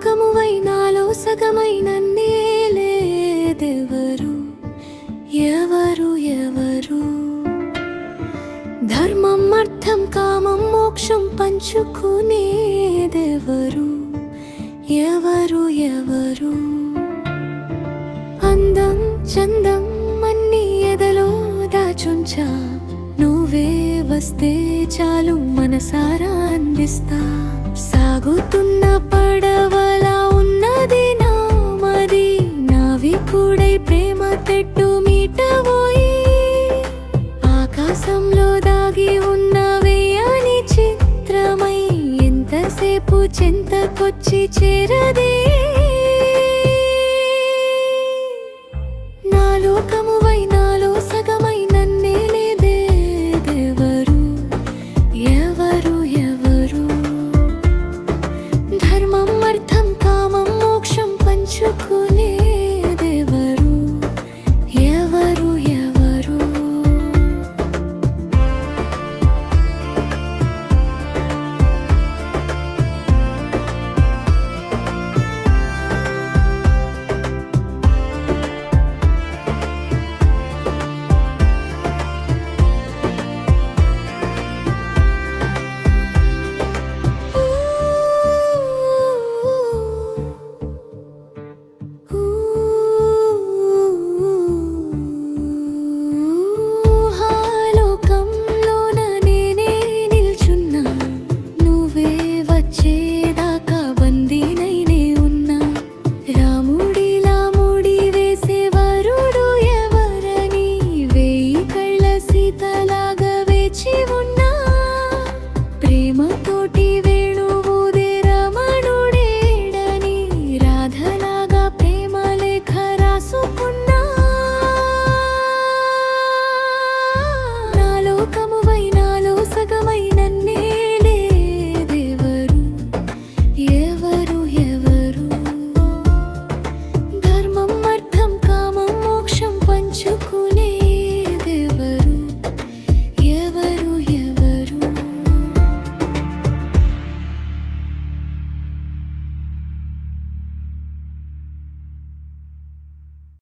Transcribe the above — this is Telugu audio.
లోకమువై నాలో సగమై నన్నేలేదెవరు ఎవరు ఎవరు? ధర్మం అర్థం కామం మోక్షం పంచుకునేదెవరు? ఎవరు ఎవరు? అందం చందం అన్ని ఎదలో దాచుంచా? నువ్వే వస్తే చాలు మనసారా అందిస్తా? సాగుతున్న పడవ చెంతకొచ్చి చేరదే